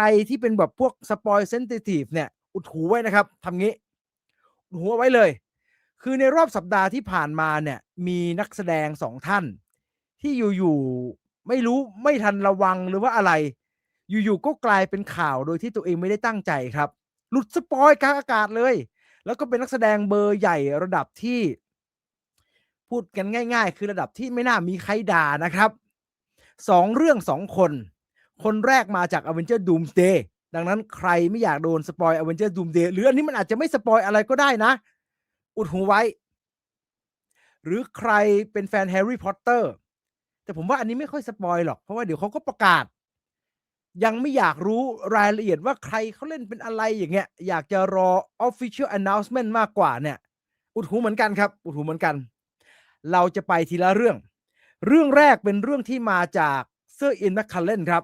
รที่เป็นแบบพวกสปอยเซนซิทีฟเนี่ยอุดหูไว้นะครับทำงี้อุดหูไว้เลย คือในรอบสัปดาห์ที่ผ่านมาเนี่ยมีนักแสดงสองท่าน ที่อยู่ๆไม่รู้ไม่ทันระวังหรือว่าอะไร อยู่ๆก็กลายเป็นข่าวโดยที่ตัวเองไม่ได้ตั้งใจครับ หลุดสปอยกลางอากาศเลย แล้วก็เป็นนักแสดงเบอร์ใหญ่ระดับที่ พูดกันง่าย ๆ คือระดับที่ไม่น่ามีใครด่านะครับสองเรื่องสองคน คนแรกมาจาก Avenger Doomsday ดังนั้นใครไม่อยากโดนสปอย Avenger Doomsday หรืออันนี้มันอาจจะไม่สปอยอะไรก็ได้นะ อุดหูไว้ หรือใครเป็นแฟนแฮร์รี่พอตเตอร์แต่ผมว่าอันนี้ไม่ค่อยสปอยหรอก เพราะว่าเดี๋ยวเขาก็ประกาศ ยังไม่อยากรู้รายละเอียดว่าใครเขาเล่นเป็นอะไรอย่างเงี้ย อยากจะรอ Official Announcement มากกว่าเนี่ย อุดหูเหมือนกันครับ อุดหูเหมือนกัน เราจะไปทีละเรื่อง เรื่องแรกเป็นเรื่องที่มาจากเซอร์อินแมคคาเลนครับ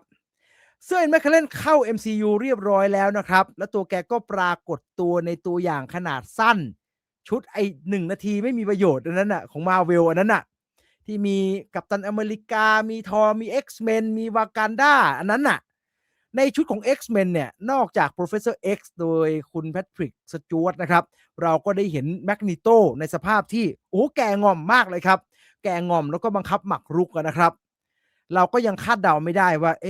เซอร์อินแมคคาเลนเข้า MCU เรียบร้อยแล้วนะครับ แล้วตัวแกก็ปรากฏตัวในตัวอย่างขนาดสั้น ชุดไอหนึ่งนาทีไม่มีประโยชน์อันนั้นน่ะของมาเวลอันนั้นน่ะที่มีกัปตันอเมริกา มีทอมี X-Men มีวากันดาอันนั้นน่ะ ในชุดของ X-Men เนี่ย นอกจาก Professor X โดยคุณแพทริกสจวตนะครับ เราก็ได้เห็นแมกนิโตในสภาพที่ โอ้แกงอมมากเลยครับ แกงอมแล้วก็บังคับหมักรุกนะครับ เราก็ยังคาดเดาไม่ได้ว่า เอ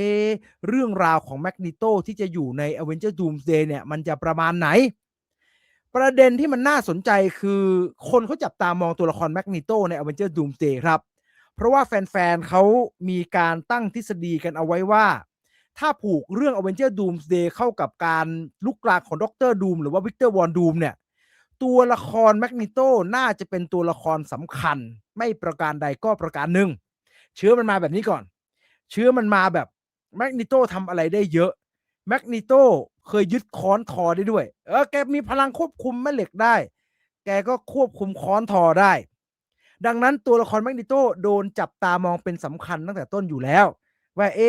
เรื่องราวของแมกนิโตที่จะอยู่ใน Avenger Doomsday เนี่ย มันจะประมาณไหน ประเด็นที่มันน่าสนใจคือคนเขาจับตามองตัวละครแมกนิโตใน Avenger Doomsday ครับ เพราะว่าแฟนๆเขามีการตั้งทฤษฎีกันเอาไว้ว่า ถ้าผูกเรื่อง Avenger Doomsday เข้ากับการลุกลามของด็อกเตอร์ดูมหรือว่าวิกเตอร์วอนดูมเนี่ย ตัวละครแมกนิโตน่าจะเป็นตัวละครสำคัญ ไม่ประการใดก็ประการหนึ่งเชื้อมันมาแบบนี้ก่อน เชื้อมันมาแบบแมกนิโตทำอะไรได้เยอะแมกนิโตเคยยึดค้อนทอได้ด้วย เออแกมีพลังควบคุมแม่เหล็กได้ แกก็ควบคุมค้อนทอได้ ดังนั้นตัวละครแมกนิโตโดนจับตามองเป็นสำคัญตั้งแต่ต้นอยู่แล้ว ว่าเอ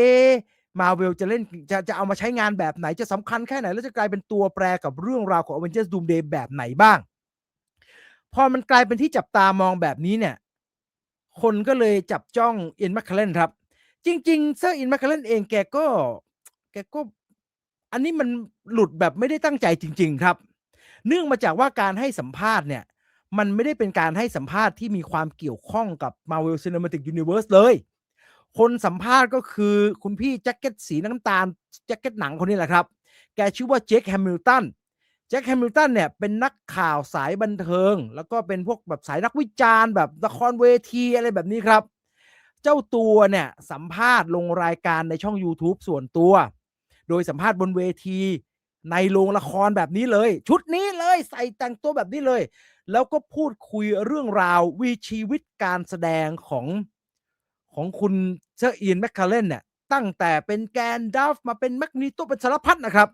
มาเวลจะเล่นจะจะเอามาใช้งานแบบไหนจะสำคัญแค่ไหน แล้วจะกลายเป็นตัวแปรกับเรื่องราวของ Avengers Doomsday แบบไหนบ้าง พอมันกลายเป็นที่จับตามองแบบนี้เนี่ย คนก็เลยจับจ้องเอินแมคเคลนครับ จริงๆเซอร์อินมคคาเลนเองแกก็ แกก็ อันนี้มันหลุดแบบไม่ได้ตั้งใจจริง ๆ ครับ เนื่องมาจากว่าการให้สัมภาษณ์เนี่ย มันไม่ได้เป็นการให้สัมภาษณ์ที่มีความเกี่ยวข้องกับ Marvel Cinematic Universe เลย คนสัมภาษณ์ก็คือคุณพี่แจ็คเก็ตสีน้ำตาลแจ็คเก็ตหนังคนนี้แหละครับ แกชื่อว่าเจคแฮมิลตันแจ็คแฮมิลตันเนี่ยเป็นนักข่าวสายบันเทิง แล้วก็เป็นพวกแบบสายนักวิจารณ์แบบละครเวทีอะไรแบบนี้ครับ เจ้าตัวเนี่ยสัมภาษณ์ลงรายการในช่อง YouTube ส่วนตัว โดยสัมภาษณ์บนเวทีในโรงละครแบบนี้เลย ชุดนี้เลยใส่แต่งตัวแบบนี้เลย แล้วก็พูดคุยเรื่องราววีชีวิตการแสดงของของคุณเซอร์อีนแมคคาเลนเนี่ยตั้งแต่เป็นแกนดัฟมาเป็นแมกนีโตเป็นสารพัดนะครับ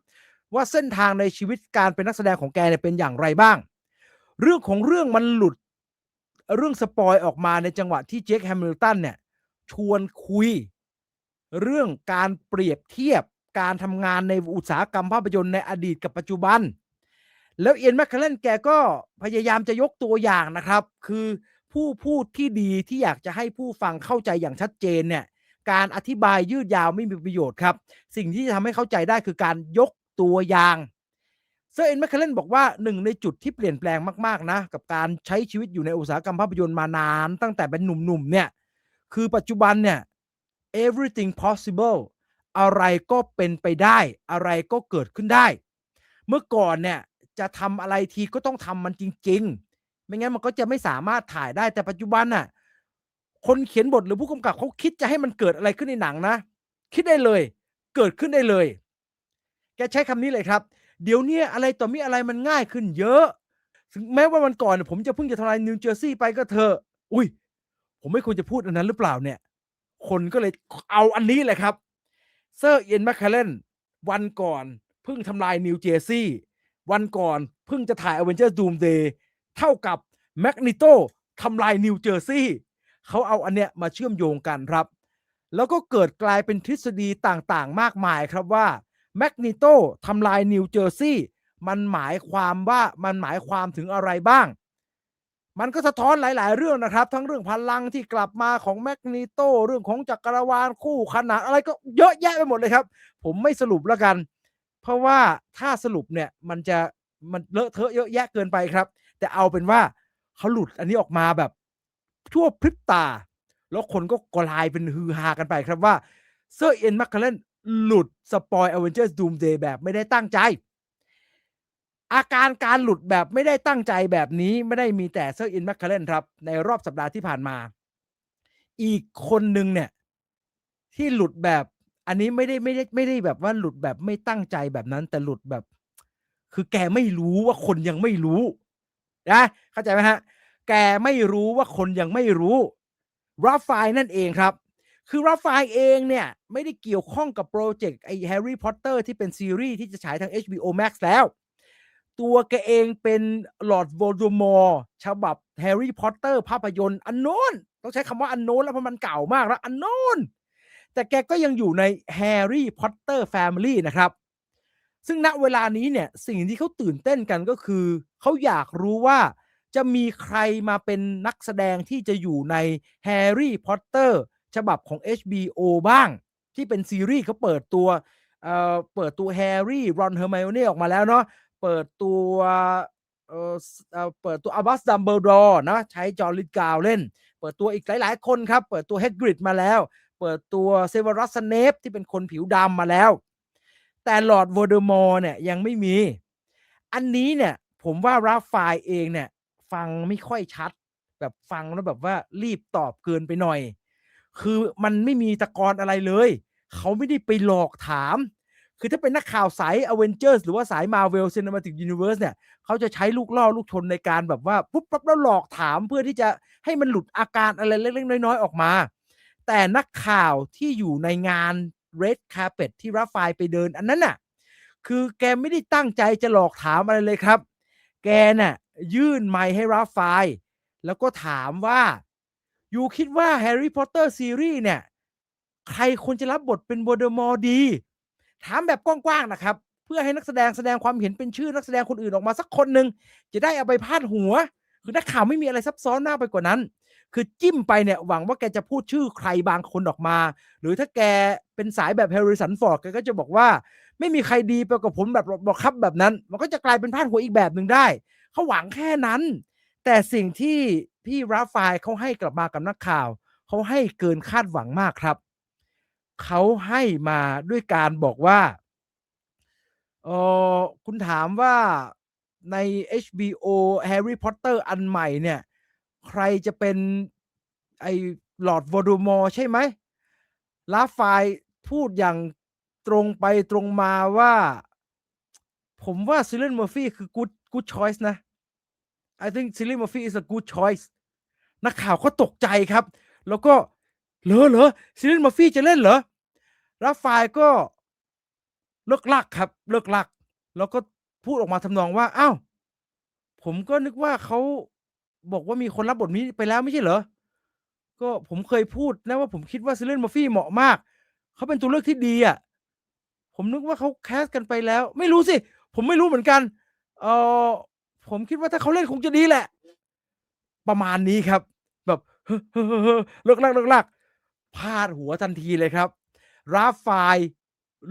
ว่าเส้นทางในชีวิตการเป็นนักแสดงของแกเนี่ยเป็นอย่างไรบ้าง เรื่องของเรื่องมันหลุด เรื่องสปอยออกมาในจังหวะที่เจคแฮมิลตันเนี่ย ชวนคุย เรื่องการเปรียบเทียบการทำงานในอุตสาหกรรมภาพยนตร์ในอดีตกับปัจจุบัน แล้วเอียนแมคคาเลนแกก็พยายามจะยกตัวอย่างนะครับ คือผู้พูดที่ดีที่อยากจะให้ผู้ฟังเข้าใจอย่างชัดเจนเนี่ยการอธิบายยืดยาวไม่มีประโยชน์ครับ สิ่งที่จะทำให้เข้าใจได้คือการยกตัวอย่างเซอร์เอ็นแมคคาเลนบอกว่าหนึ่งในจุดที่เปลี่ยนแปลงมาก ๆ นะ กับการใช้ชีวิตอยู่ในอุตสาหกรรมภาพยนตร์มานาน ตั้งแต่เป็นหนุ่ม ๆ เนี่ย คือปัจจุบันเนี่ย everything possible อะไรก็เป็นไปได้ อะไรก็เกิดขึ้นได้ เมื่อก่อนเนี่ยจะทำอะไรทีก็ต้องทำมันจริง ๆ ไม่งั้นมันก็จะไม่สามารถถ่ายได้แต่ปัจจุบันน่ะคนเขียนบทหรือผู้กำกับเขาคิดจะให้มันเกิดอะไรขึ้นในหนังนะ คิดได้เลย เกิดขึ้นได้เลย แกใช้คำนี้เลยครับ เดี๋ยวนี้อะไรต่อมีอะไรมันง่ายขึ้นเยอะถึงแม้ว่าวันก่อนผมจะเพิ่งจะทลายนิวเจอร์ซีย์ไปก็เถอะอุ้ย ผมไม่ควรจะพูดอันนั้นหรือเปล่าเนี่ย คนก็เลยเอาอันนี้เลยครับ เซอร์เอียนแมคคาเลนวันก่อนเพิ่งทำลายนิวเจอร์ซีย์วันก่อนเพิ่งจะถ่าย a v e n g e r s Doomsday เท่ากับแมกนิโตทำลายนิวเจอร์ซีย์เขาเอาอันเนี้ยมาเชื่อมโยงกันครับ แล้วก็เกิดกลายเป็นทฤษฎีต่างๆ มากมายครับว่าแมกนิโตทำลายนิวเจอร์ซีย์มันหมายความว่ามันหมายความถึงอะไรบ้าง มันก็สะท้อนหลาย ๆ เรื่องนะครับ ทั้งเรื่องพลังที่กลับมาของแมกนีโตเรื่องของจักรวาลคู่ขนานอะไรก็เยอะแยะไปหมดเลยครับ ผมไม่สรุปแล้วกัน เพราะว่าถ้าสรุปเนี่ยมันจะมันเลอะเทอะเยอะแยะเกินไปครับ แต่เอาเป็นว่าเขาหลุดอันนี้ออกมาแบบชั่วพริบตา แล้วคนก็กลายเป็นฮือฮากันไปครับว่าเซอร์เอ็นมัคคาเลนหลุดสปอยเอเวนเจอร์สดูมเดย์แบบไม่ได้ตั้งใจ อาการการหลุดแบบไม่ได้ตั้งใจแบบนี้ไม่ได้มีแต่เซอร์อินแมคคาเลนครับ ในรอบสัปดาห์ที่ผ่านมา อีกคนหนึ่งเนี่ย ที่หลุดแบบ อันนี้ไม่ได้ไม่ได้ไม่ได้แบบว่าหลุดแบบไม่ตั้งใจแบบนั้น แต่หลุดแบบ คือแกไม่รู้ว่าคนยังไม่รู้นะเข้าใจไหมฮะ แกไม่รู้ว่าคนยังไม่รู้ราฟายนั่นเองครับ คือราฟายเองเนี่ย ไม่ได้เกี่ยวข้องกับโปรเจกต์ไอ้แฮร์รี่พอตเตอร์ที่เป็นซีรีส์ที่จะฉายทาง HBO Max แล้ว ตัวแกเองเป็นลอร์ดโวลดอมอร์ฉบับแฮร์รี่พอตเตอร์ภาพยนตร์อันโน้นต้องใช้คำว่าอันโน้นแล้วเพราะมันเก่ามากแล้วอันโน้นแต่แกก็ยังอยู่ในแฮร์รี่พอตเตอร์แฟมิลี่นะครับ ซึ่งณเวลานี้เนี่ยสิ่งที่เขาตื่นเต้นกันก็คือ เขาอยากรู้ว่าจะมีใครมาเป็นนักแสดงที่จะอยู่ในแฮร์รี่พอตเตอร์ฉบับของ HBO บ้าง ที่เป็นซีรีส์เขาเปิดตัวเอ่อเปิดตัวแฮร์รี่รอนเฮอร์ไมโอนี่ออกมาแล้วเนาะ เปิดตัวเอ่อเปิดตัวอัลบัสดัมเบิลดอร์นะใช้จอร์ลิดกาวเล่น เปิดตัวอีกหลาย ๆ คนครับ เปิดตัวเฮกริดมาแล้ว เปิดตัวเซเวรัสเนปที่เป็นคนผิวดำมาแล้ว แต่ลอร์ดโวเดอมอร์เนี่ยยังไม่มี อันนี้เนี่ยผมว่าราฟายเองเนี่ยฟังไม่ค่อยชัด แบบฟังแล้วแบบว่ารีบตอบเกินไปหน่อย คือมันไม่มีตะกอนอะไรเลย เขาไม่ได้ไปหลอกถาม คือถ้าเป็นนักข่าวสาย a v e n g e r s หรือว่าสาย Marvel Cinematic Universe เนี่ย เขาจะใช้ลูกล่อลูกชนในการแบบว่า ปุ๊บปั๊บแล้วหลอกถามเพื่อที่จะให้มันหลุดอาการอะไรเล็กๆ น้อยๆ ออกมา แต่นักข่าวที่อยู่ในงาน Red Carpet ที่ราฟายไปเดินอันนั้นน่ะ คือแกไม่ได้ตั้งใจจะหลอกถามอะไรเลยครับ แกน่ะยื่นไมค์ให้ราฟายแล้วก็ถามว่าอยู่คิดว่าแฮร์รี่พอตเตอร์ซีรีส์เนี่ย ใครควรจะรับบทเป็นโวเดอมอร์ดี ถามแบบกว้างๆนะครับ เพื่อให้นักแสดงแสดงความเห็นเป็นชื่อนักแสดงคนอื่นออกมาสักคนหนึ่งจะได้เอาไปพาดหัว คือนักข่าวไม่มีอะไรซับซ้อนมากไปกว่านั้น คือจิ้มไปเนี่ยหวังว่าแกจะพูดชื่อใครบางคนออกมา หรือถ้าแกเป็นสายแบบแฮร์ริสันฟอร์ดแกก็จะบอกว่า ไม่มีใครดีไปกับผมแบบบอกครับแบบนั้น มันก็จะกลายเป็นพาดหัวอีกแบบหนึ่งได้เขาหวังแค่นั้น แต่สิ่งที่พี่ราฟายเขาให้กลับมากับนักข่าวเขาให้เกินคาดหวังมากครับ เขาให้มาด้วยการบอกว่าเออคุณถามว่าใน HBO Harry Potter อันใหม่เนี่ย ใครจะเป็นไอ้หลอดวอดูมอร์ใช่ไหมลาฟายพูดอย่างตรงไปตรงมาว่า ผมว่าซิลเลนเมอร์ฟี่คือ good good choice นะ I think Cillian Murphy is a good choice นักข่าวก็ตกใจครับ แล้วก็เหรอเหรอซิลเลนเมอร์ฟี่จะเล่นเหรอ ราฟายก็เลิกลักครับ เลิกลัก แล้วก็พูดออกมาทำนองว่าอ้าวผมก็นึกว่าเขาบอกว่ามีคนรับบทนี้ไปแล้วไม่ใช่เหรอ ก็ผมเคยพูดนะว่าผมคิดว่าซิลเลนมอร์ฟี่เหมาะมาก เขาเป็นตัวเลือกที่ดีอะ ผมนึกว่าเขาแคสกันไปแล้ว ไม่รู้สิ ผมไม่รู้เหมือนกัน เออผมคิดว่าถ้าเขาเล่นคงจะดีแหละ ประมาณนี้ครับ แบบเลิกลักเลิกลักพาดหัวทันทีเลยครับ ราฟาย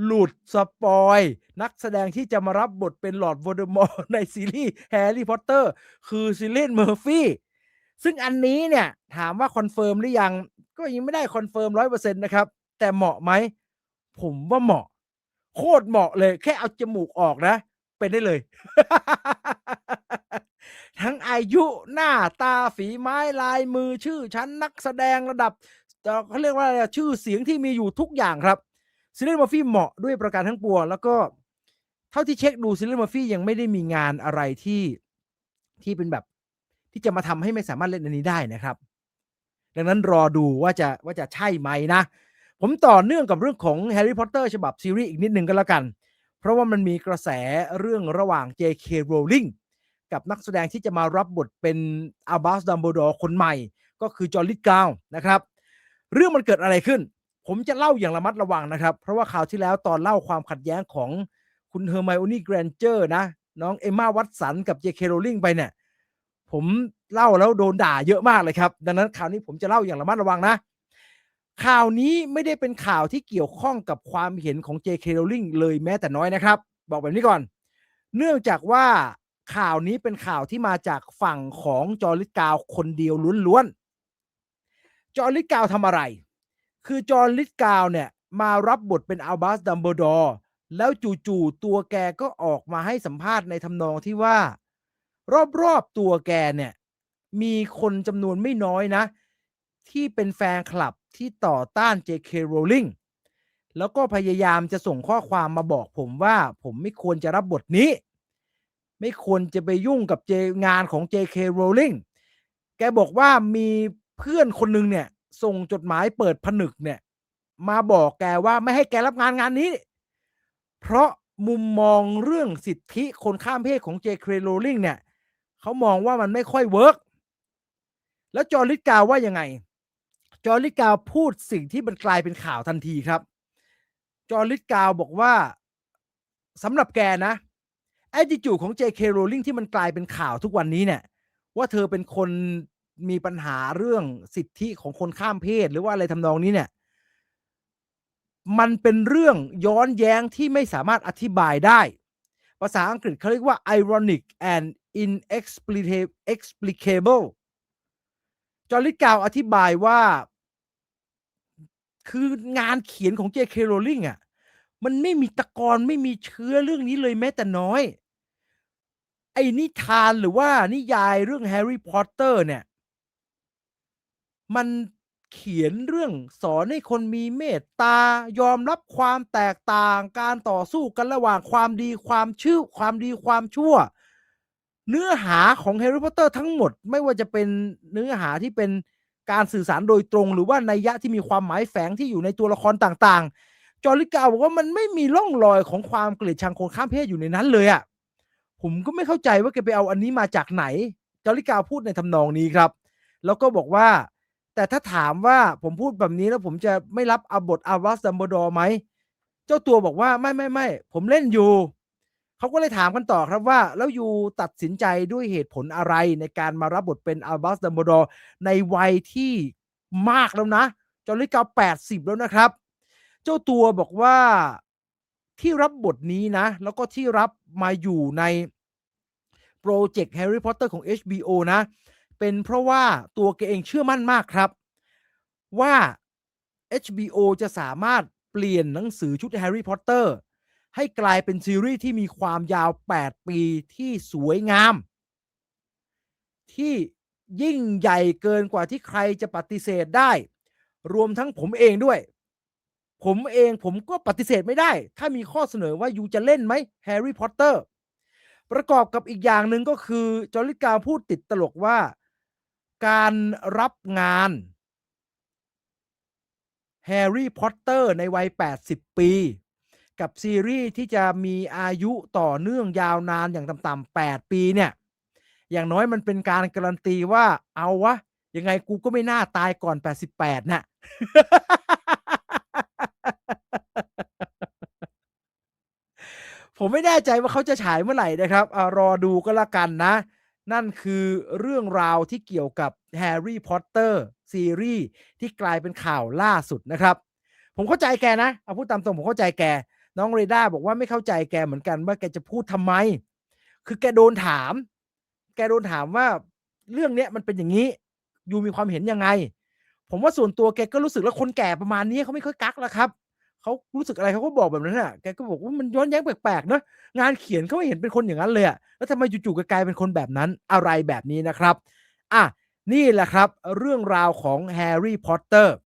หลุดสปอย นักแสดงที่จะมารับบทเป็นหลอร์ดโวเดมอร์ในซีรีส์แฮร์รี่พอตเตอร์คือซิลเลนเมอร์ฟี่ซึ่งอันนี้เนี่ย ถามว่าคอนเฟิร์มหรือยังก็ยังไม่ได้คอนเฟิร์มร้อยเปอร์เซ็นต์นะครับ แต่เหมาะไหม ผมว่าเหมาะ โคตรเหมาะเลย แค่เอาจมูกออกนะ เป็นได้เลย ทั้งอายุหน้าตาฝีไม้ลายมือชื่อชั้นนักแสดงระดับ เอ่อเขาเรียกว่าชื่อเสียงที่มีอยู่ทุกอย่างครับซิลเลนมอร์ฟี่เหมาะด้วยประการทั้งปวงแล้วก็เท่าที่เช็คดูซิลเลนมอร์ฟี่ยังไม่ได้มีงานอะไรที่ที่เป็นแบบที่จะมาทำให้ไม่สามารถเล่นอันนี้ได้นะครับ ดังนั้นรอดูว่าจะว่าจะใช่ไหมนะ ผมต่อเนื่องกับเรื่องของแฮร์รี่พอตเตอร์ฉบับซีรีส์อีกนิดหนึ่งก็แล้วกัน เพราะว่ามันมีกระแสเรื่องระหว่าง J.K. Rowling กับนักแสดงที่จะมารับบทเป็นอาบาสดัมเบลดอร์คนใหม่ ก็คือจอร์ลิดกาวนะครับ เรื่องมันเกิดอะไรขึ้น ผมจะเล่าอย่างระมัดระวังนะครับ เพราะว่าข่าวที่แล้วตอนเล่าความขัดแย้งของคุณเฮอร์ไมโอนี่แกรนเจอร์นะ น้องเอมมาวัตสันกับ J.K. Rowling ไปเนี่ย ผมเล่าแล้วโดนด่าเยอะมากเลยครับ ดังนั้นคราวนี้ผมจะเล่าอย่างระมัดระวังนะ ข่าวนี้ไม่ได้เป็นข่าวที่เกี่ยวข้องกับความเห็นของ J.K. Rowling เลยแม้แต่น้อยนะครับ บอกแบบนี้ก่อน เนื่องจากว่าข่าวนี้เป็นข่าวที่มาจากฝั่งของจอริสกาวคนเดียวล้วน จอร์ลิสกาวทำอะไร คือจอร์ลิสกาวเนี่ยมารับบทเป็นอัลบัสดัมเบลดอร์แล้วจู่ๆตัวแกก็ออกมาให้สัมภาษณ์ในทำนองที่ว่า รอบๆตัวแกเนี่ย มีคนจำนวนไม่น้อยนะ ที่เป็นแฟนคลับที่ต่อต้าน J.K. Rowling แล้วก็พยายามจะส่งข้อความมาบอกผมว่า ผมไม่ควรจะรับบทนี้ ไม่ควรจะไปยุ่งกับเจงานของ J.K. Rowling แกบอกว่ามี เพื่อนคนหนึงเนี่ย ส่งจดหมายเปิดผนึกเนี่ย มาบอกแกว่าไม่ให้แกรับงานงานนี้ เพราะมุมมองเรื่องสิทธิคนข้ามเพศของ J.K. Rowling เนี่ยเขามองว่ามันไม่ค่อยเวิร์กแล้วจอร์ลิสกาวว่ายังไง จอร์ลิสกาวพูดสิ่งที่มันกลายเป็นข่าวทันทีครับ จอร์ลิสกาวบอกว่าสำหรับแกนะแอดดิจูของ J.K. Rowling ที่มันกลายเป็นข่าวทุกวันนี้เนี่ย ว่าเธอเป็นคน มีปัญหาเรื่องสิทธิของคนข้ามเพศ หรือว่าอะไรทำนองนี้เนี่ย มันเป็นเรื่องย้อนแย้งที่ไม่สามารถอธิบายได้ ภาษาอังกฤษเขาเรียกว่า ironic and inexplicable จอร์ลิกาวอธิบายว่า คืองานเขียนของ J.K. Rowling อะ มันไม่มีตะกอนไม่มีเชื้อเรื่องนี้เลยแม้แต่น้อย ไอ้นิทานหรือว่านิยายเรื่องแฮร์รี่พอตเตอร์เนี่ย มันเขียนเรื่องสอนให้คนมีเมตตายอมรับความแตกต่างการต่อสู้กันระหว่างความดีความชื่อความดีความชั่ว เนื้อหาของแฮร์รี่พอตเตอร์ทั้งหมดไม่ว่าจะเป็นเนื้อหาที่เป็นการสื่อสารโดยตรง หรือว่านัยยะที่มีความหมายแฝงที่อยู่ในตัวละครต่างๆ จอร์ลิกาบอกว่ามันไม่มีร่องรอยของความเกลียดชังคนข้ามเพศอยู่ในนั้นเลยอะ่ะผมก็ไม่เข้าใจว่าแกไปเอาอันนี้มาจากไหน จอร์ลิกาพูดในทำนองนี้ครับ แล้วก็บอกว่า แต่ถ้าถามว่าผมพูดแบบนี้แล้วผมจะไม่รับอาบทอาวัสดัมบดอไหม เจ้าตัวบอกว่าไม่ไม่ไม่ผมเล่นอยู่เขาก็เลยถามกันต่อครับว่า แล้วยูตัดสินใจด้วยเหตุผลอะไรในการมารับบทเป็นอาบัสดัมบดอในวัยที่มากแล้วนะจอร์ลิกาแปดสิบแล้วนะครับ เจ้าตัวบอกว่าที่รับบทนี้นะ แล้วก็ที่รับมาอยู่ในโปรเจกต์แฮร์รี่พอตเตอร์ของ HBO นะ เป็นเพราะว่าตัวแกเองเชื่อมั่นมากครับ ว่า HBO จะสามารถเปลี่ยนหนังสือชุดแฮร์รี่พอตเตอร์ให้กลายเป็นซีรีส์ที่มีความยาว 8 ปีที่สวยงาม ที่ยิ่งใหญ่เกินกว่าที่ใครจะปฏิเสธได้ รวมทั้งผมเองด้วย ผมเองผมก็ปฏิเสธไม่ได้ ถ้ามีข้อเสนอว่ายูจะเล่นไหมแฮร์รี่พอตเตอร์ประกอบกับอีกอย่างหนึ่งก็คือ จอร์ลิกาพูดติดตลกว่า การรับงานแฮร์รี่พอตเตอร์ในวัย 80 ปี กับซีรีส์ที่จะมีอายุต่อเนื่องยาวนานอย่างต่ำๆ8 ปีเนี่ย อย่างน้อยมันเป็นการการันตีว่าเอาวะ ยังไงกูก็ไม่น่าตายก่อน 88น่ะผมไม่แน่ใจว่าเขาจะฉายเมื่อไหร่นะครับอารอดูก็แล้วกันนะ นั่นคือเรื่องราวที่เกี่ยวกับแฮร์รี่พอตเตอร์ซีรีส์ที่กลายเป็นข่าวล่าสุดนะครับ ผมเข้าใจแกนะเอาพูดตามตรงผมเข้าใจแก น้องเรด้าบอกว่าไม่เข้าใจแกเหมือนกันว่าแกจะพูดทำไม คือแกโดนถาม แกโดนถามว่าเรื่องเนี้ยมันเป็นอย่างนี้ยูมีความเห็นยังไง ผมว่าส่วนตัวแกก็รู้สึกแล้วคนแก่ประมาณนี้เขาไม่ค่อยกักแล้วครับ เขารู้สึกอะไรเขาก็บอกแบบนั้นอะแกก็บอกว่ามันย้อนแย้งแปลกๆเนอะงานเขียนเขาไม่เห็นเป็นคนอย่างนั้นเลยอะแล้วทำไมจู่ๆก็กลายเป็นคนแบบนั้นอะไรแบบนี้นะครับอะนี่แหละครับ เรื่องราวของแฮร์รี่พอตเตอร์